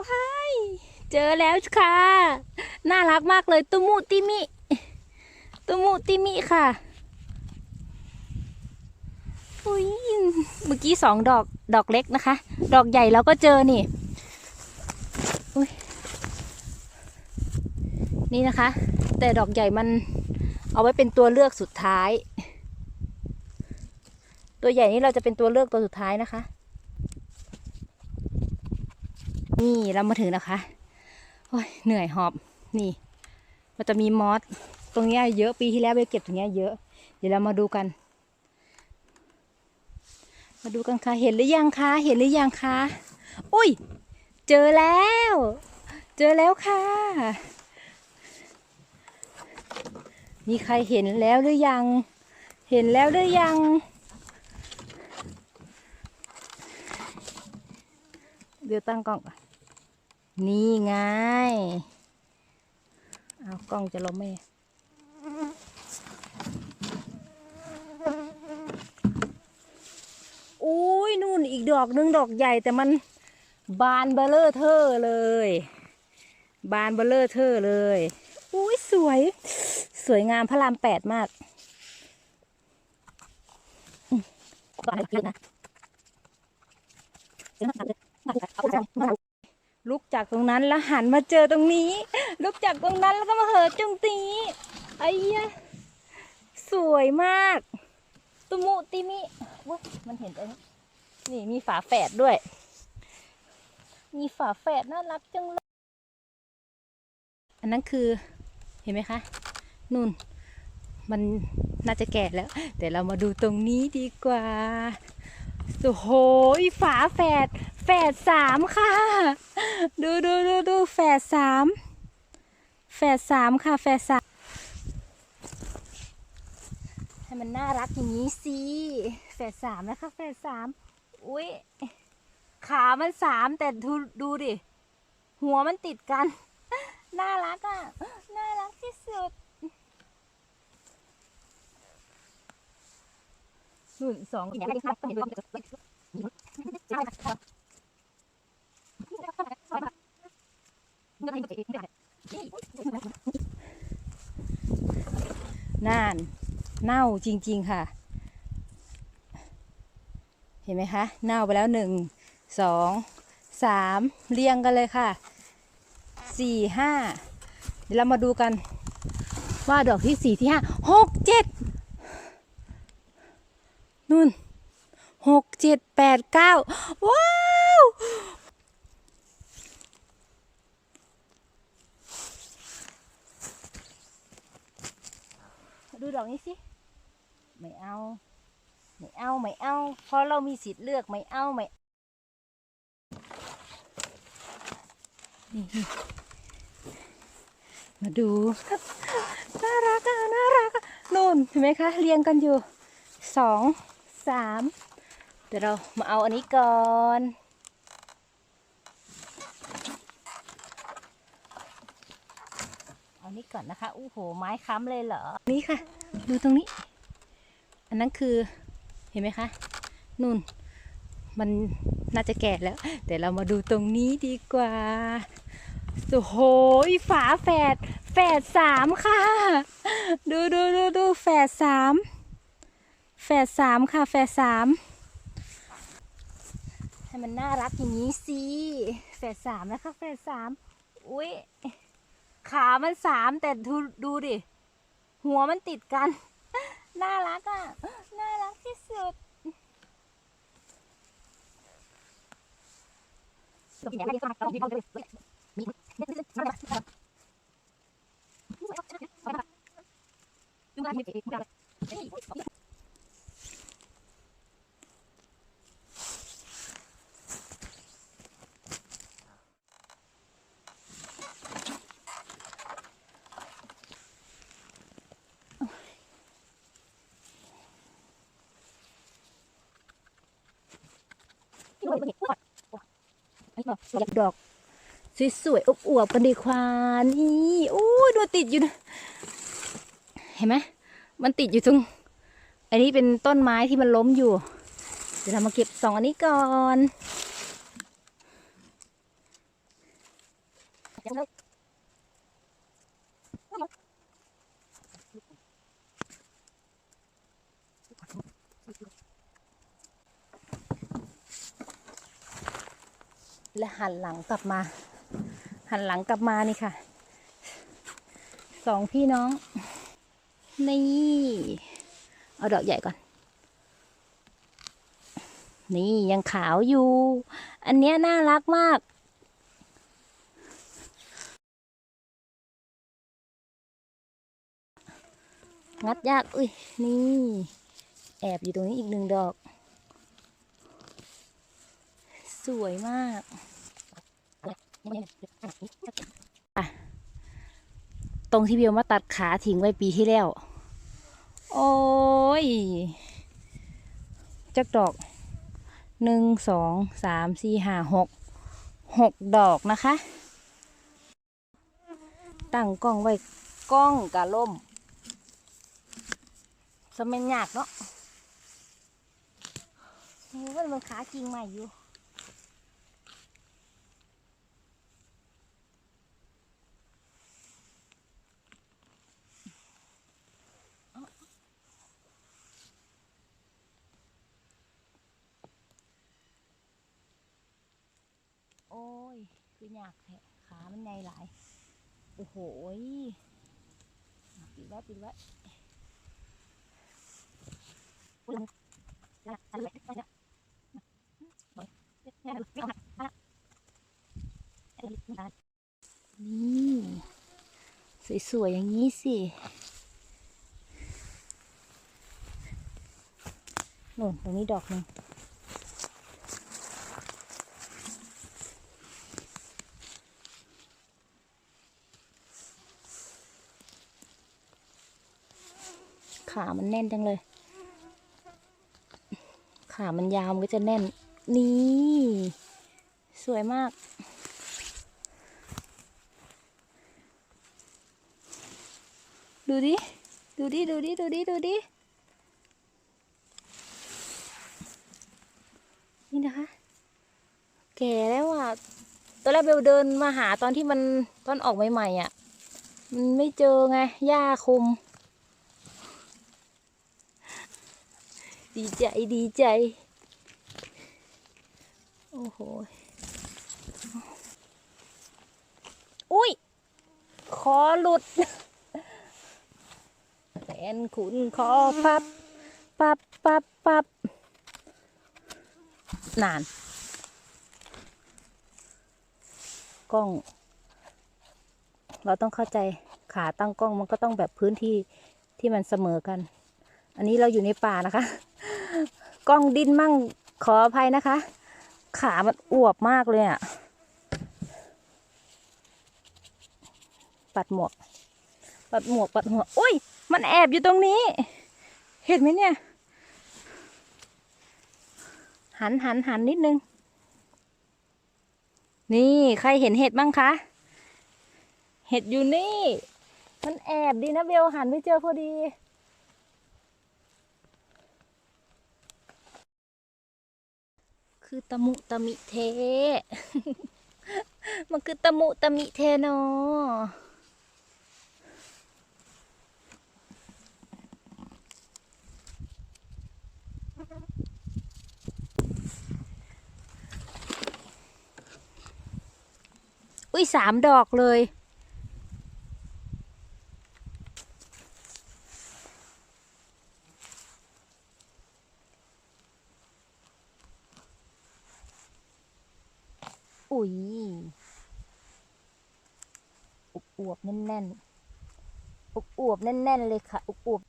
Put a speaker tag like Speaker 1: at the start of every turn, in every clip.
Speaker 1: ว้ายเจอแล้วค่ะ น่ารักมากเลยตุมุติมิ ตุมุติมิค่ะอุ้ยเมื่อกี้สองดอกดอกเล็กนะคะ ดอกใหญ่เราก็เจอนี่อุ้ยนี่นะคะ แต่ดอกใหญ่มันเอาไว้เป็นตัวเลือกสุดท้าย ตัวใหญ่นี่เราจะเป็นตัวเลือกตัวสุดท้ายนะคะ นี่เรามาถึงนะคะโอ้ยเหนื่อยหอบนี่ มันจะมีมอสตรงนี้เยอะปีที่แล้วไปเก็บตรงนี้เยอะ เดี๋ยวเรามาดูกัน มาดูกันค่ะเห็นหรือยังคะเห็นหรือยังคะอุ้ย เจอแล้ว เจอแล้วค่ะ มีใครเห็นแล้วหรือยัง เห็นแล้วหรือยังเดี๋ยวตั้งกล้องก่อน นี่ไง เอากล้องจะล้มไหมอุ้ยนู่นอีกดอกนึงดอกใหญ่แต่มันบานเบลเลอร์เทอร์เลย บานเบลเลอร์เทอร์เลยอุ้ยสวย สวยงามพระรามแปดมากอืมก่อนเลยนะ ลุกจากตรงนั้นแล้วหันมาเจอตรงนี้ ลุกจากตรงนั้นแล้วก็มาเหอะตรงนี้ไอ้ยะสวยมาก ตุมุติมิว้ยมันเห็นอันนี้นี่มีฝาแฝดด้วย มีฝาแฝดน่ารักจังเลย อันนั้นคือเห็นไหมคะนู่น มันน่าจะแก่แล้ว แต่เรามาดูตรงนี้ดีกว่า โอ้โหฝาแฝดแฝดสามค่ะ ดูดูดูดูแฝดสามแฝดสามค่ะแฝดสามให้มันน่ารักอย่างนี้สิแฝดสามนะคะแฝดสามอุ้ยขามันสามแต่ดูดูดิ หัวมันติดกัน น่ารักอะ น่ารักที่สุด หนู่นสองน่าน เน่าจริง ๆ ค่ะ เห็นไหมคะ เน่าไปแล้วหนึ่งสองสามเรียงกันเลยค่ะสี่ห้าเดี๋ยวเรามาดูกันว่าดอกที่สี่ที่ห้าหกเจ็ด นู่นหกเจ็ดแปดเก้าว้าวดูดอกนี้สิ ไม่เอา ไม่เอา ไม่เอา เพราะเรามีสิทธิ์เลือกไม่เอา ไม่ นี่มาดู น่ารักอะ น่ารักอะนู่นเห็นไหมคะ เรียงกันอยู่สอง สามเดี๋ยวเรามาเอาอันนี้ก่อน เอานี้ก่อนนะคะอู้โห ไม้ค้ำเลยเหรอ นี่ค่ะ ดูตรงนี้ อันนั้นคือเห็นไหมคะนู่น มันน่าจะแก่แล้ว แต่เรามาดูตรงนี้ดีกว่าโอ้โหฝาแฝดแฝดสามค่ะ ดูดูดูดูแฝดสาม แฝดสามค่ะ แฝดสามให้มันน่ารักอย่างนี้สิ แฝดสามนะคะ แฝดสามอุ้ยขามันสามแต่ดูดูดิ หัวมันติดกัน น่ารักอะ น่ารักที่สุด ดอกสวยๆอบอวบๆกันดีกว่านี่โอ้ยดูติดอยู่นะเห็นไหมมันติดอยู่ตรง อันนี้เป็นต้นไม้ที่มันล้มอยู่เดี๋ยวเรามาเก็บสองอันนี้ก่อน และหันหลังกลับมา หันหลังกลับมานี่ค่ะสองพี่น้อง นี่ เอาดอกใหญ่ก่อน นี่ยังขาวอยู่ อันเนี้ยน่ารักมากงัดยาก อุ้ย นี่ แอบอยู่ตรงนี้อีกหนึ่งดอก สวยมาก อะตรงที่เบลมาตัดขาทิ้งไว้ปีที่แล้ว โอ้ย จักดอกหนึ่งสองสามสี่ห้าหกหกดอกนะคะ ตั้งกล้องไว้กล้องกะล่มสมัยยากเนาะมันขากิ่งใหม่อยู่ โอ้ย คือยากแทะขามันใหญ่หลาย โอ้โหปิดไว้ปิดไว้นี่สวยๆอย่างนี้สิโน่นตรงนี้ดอกหนึ่ง ขามันแน่นจังเลย ขามันยาวมันก็จะแน่น นี่ สวยมาก ดูดิ ดูดิ ดูดิ ดูดิ ดูดิ นี่นะคะ แก่แล้วอะ ตอนแรกเบลเดินมาหาตอนที่มันตอนออกใหม่ๆอะ มันไม่เจอไง หญ้าคุม ดีใจดีใจ โอ้โหอุ้ย คอหลุดแฟนขุนคอพับปับปับปับนาน กล้อง เราต้องเข้าใจขาตั้งกล้องมันก็ต้องแบบพื้นที่ที่มันเสมอกัน อันนี้เราอยู่ในป่านะคะ กล้องดิ้นมั่งขออภัยนะคะ ขามันอวบมากเลยอะ่ะ ปัดหมวก ปัดหมวก ปัดหัวกอุ้ย มันแอบอยู่ตรงนี้ เห็นไหมเนี่ย หันหันหันนิดนึง นี่ใครเห็นเห็ดบ้างคะ เห็ดอยู่นี่ มันแอบดีนะเบลหันไม่เจอพอดี คือตะมุตะมิเท มันคือตะมุตะมิเทเนาะอุ้ยสามดอกเลยอุ้ยอ วบๆแน่นๆอวบอวบๆแน่นๆเลยค่ะอวบ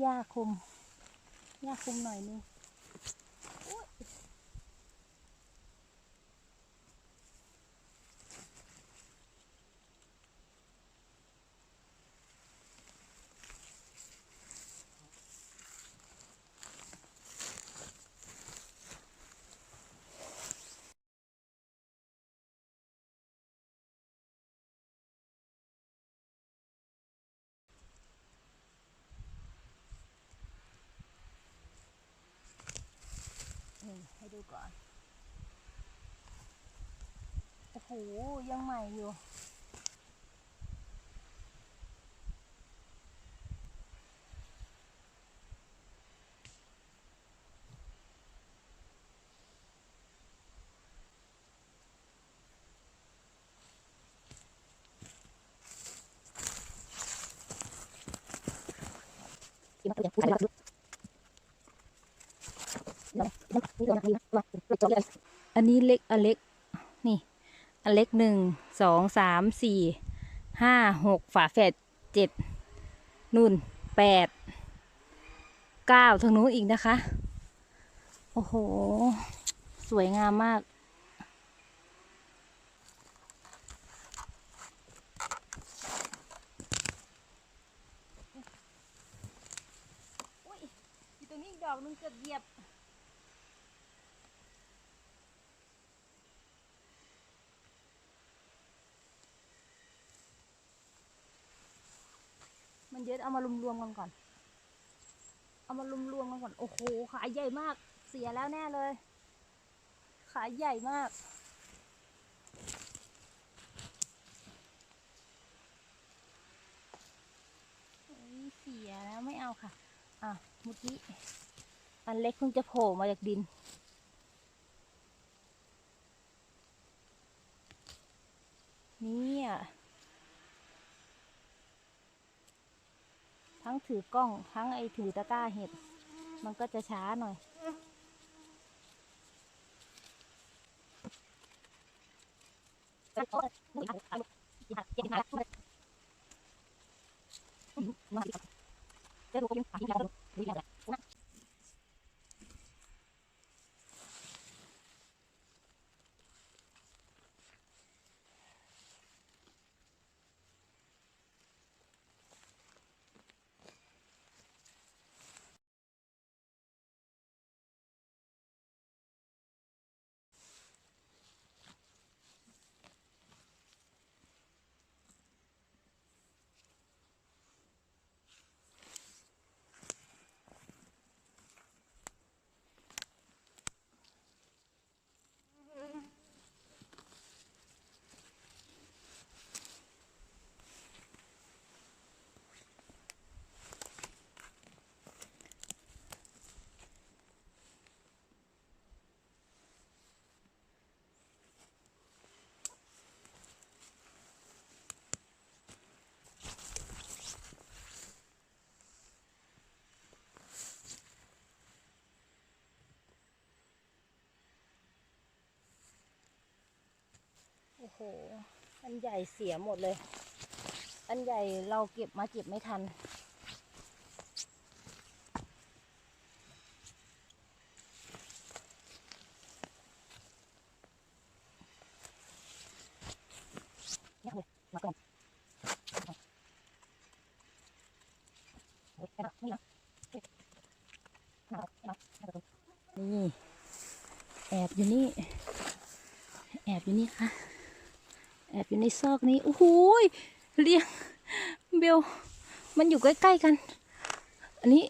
Speaker 1: หญ้าคุมหญ้าคุมหน่อยนึง ดูก่อน โอ้โห ยังใหม่อยู่ อันนี้เล็กอันเล็ก นี่อันเล็กหนึ่งสองสามสี่ห้าหกฝาแฝดเจ็ดนุ่นแปดเก้าทางนู้นอีกนะคะ โอ้โห สวยงามมาก อุ้ยอยู่ตรงนี้อีกดอกหนึงเกือบเหยียบ มันเยอะเอามารวมๆกันก่อน เอามารวมๆกันก่อน โอ้โห ขาใหญ่มาก เสียแล้วแน่เลย ขาใหญ่มาก เสียแล้วไม่เอาค่ะ อะมื่อกี้อันเล็กเพิ่งจะโผล่มาจากดินนี่ย ทั้งถือกล้องทั้งไอถือตะกร้าเห็ด มันก็จะช้าหน่อยโอ้โห อันใหญ่เสียหมดเลย อันใหญ่เราเก็บมาเก็บไม่ทันนี่ แอบอยู่นี่ แอบอยู่นี่ค่ะ แอบอยู่ในซอกนี้โอ้โหเรียงเบลมันอยู่ใกล้ๆกัน อันนี้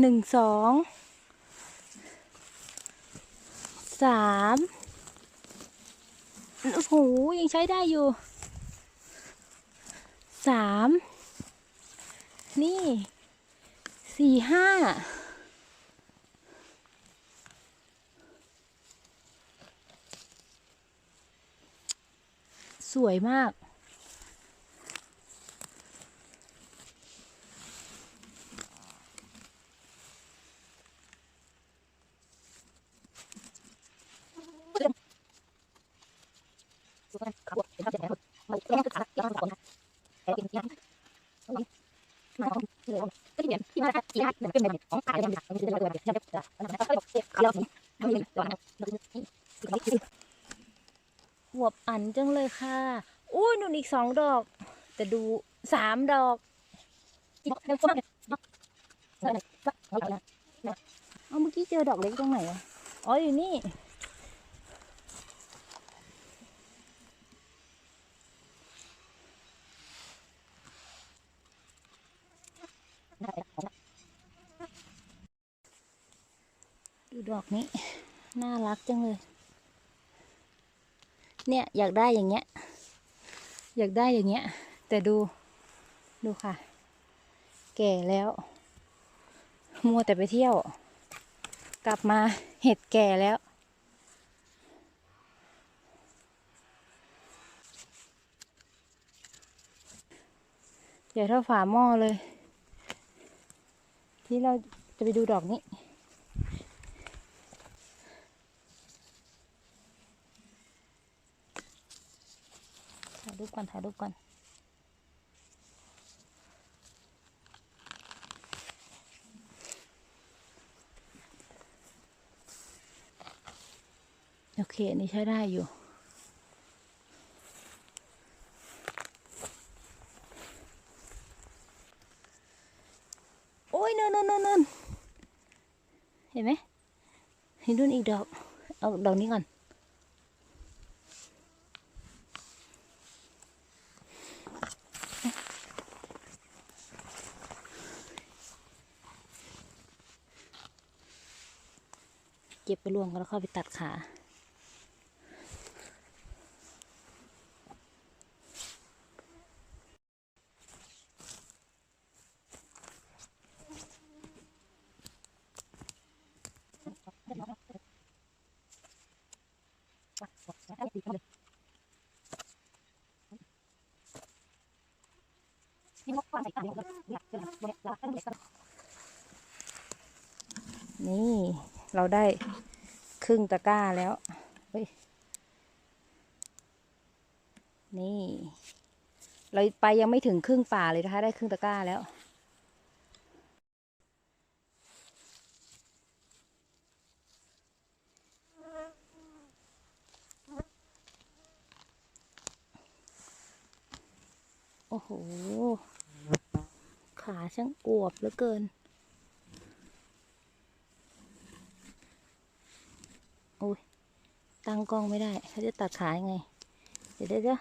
Speaker 1: หนึ่งสองสามโอ้โหยังใช้ได้อยู่สามนี่สี่ห้า วยมาก
Speaker 2: เห
Speaker 1: วบอันจังเลยค่ะ อุ้ยนุ่นอีก สองดอก แต่ดูสามดอกเอาเมื่อกี้เจอดอกเล็กตรงไหนอะอ๋ออยู่นี่ดูดอกนี้ น่ารักจังเลย เนี่ย อยากได้อย่างเงี้ย อยากได้อย่างเงี้ย แต่ดูดูค่ะ แก่แล้ว มัวแต่ไปเที่ยว กลับมาเห็ดแก่แล้วใหญ่เท่าฝาหม้อเลย ที่เราจะไปดูดอกนี้ ถ่าย รูปก่อนถ่ายรูปก่อนโอเคอันนี้ใช้ได้อยู่ โอ้ยนนนนนนเห็นไหมเห็นดุนอีกดอก เอาดอกนี้ก่อน เก็บไปรวมกันแล้วเข้าไปตัดขา นี่ เราได้ รึ่งตะกร้าแล้วเฮ้ยนี่ เราไปยังไม่ถึงครึ่งป่าเลยนะคะ ได้ครึ่งตะกร้าแล้ว โอ้โห ขาช่างอวบเหลือเกิน โอ้ย ตั้งกล้องไม่ได้เขาจะตัดขายังไง เดี๋ยวเดี๋ยวเดี๋ยว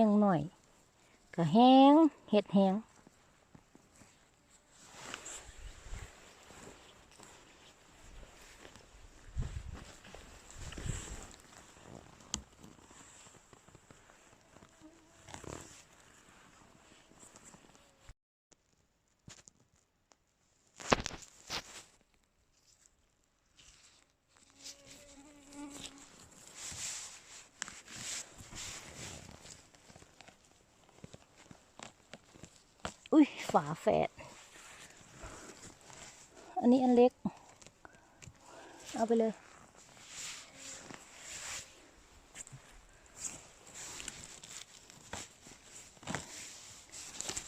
Speaker 1: แห้งหน่อยก็แห้งเห็ดแห้ง อุ้ยฝาแฝด อันนี้อันเล็ก เอาไปเลย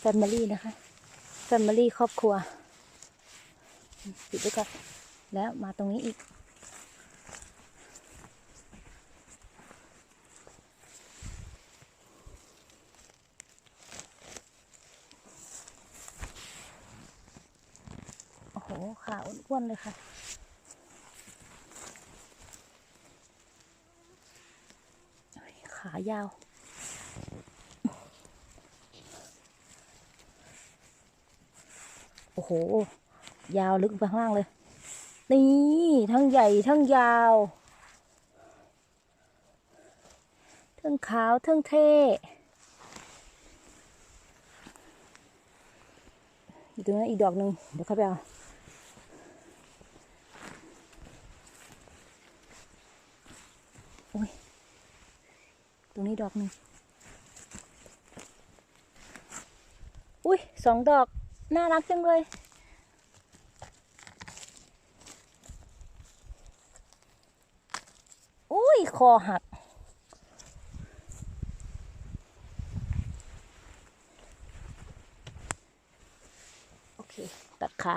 Speaker 1: แฟมิลี่นะคะ แฟมิลี่ครอบครัวปิดด้วยกันแล้วมาตรงนี้อีก โอ้โห ขาอ้วนๆเลยค่ะ ขายาวโอ้โห ยาวลึกไปข้างล่างเลย นี่ทั้งใหญ่ทั้งยาว ทั้งขาวทั้งเท่ อยู่ตรงนั้นอีกดอกหนึ่งเดี๋ยวเข้าไปเอาโอ้ย ตรง นี้ดอกหนึ่งอุ้ยสองดอก น่ารักจังเลย อุ้ย คอหัก โอเค ตัดขา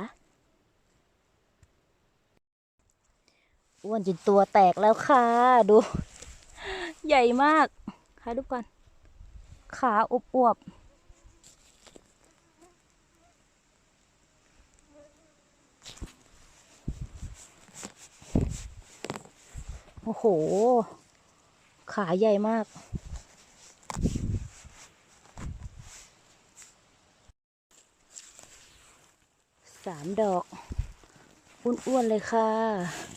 Speaker 1: อ้วนจนตัวแตกแล้วค่ะ ดู ใหญ่มาก ถ่ายรูปก่อน ขาอวบโอ้โห ขาใหญ่มาก สามดอก อ้วนๆเลยค่ะ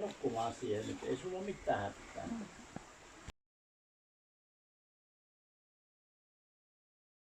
Speaker 2: nukkumaan siihen nyt, ei sulla mitään hätää.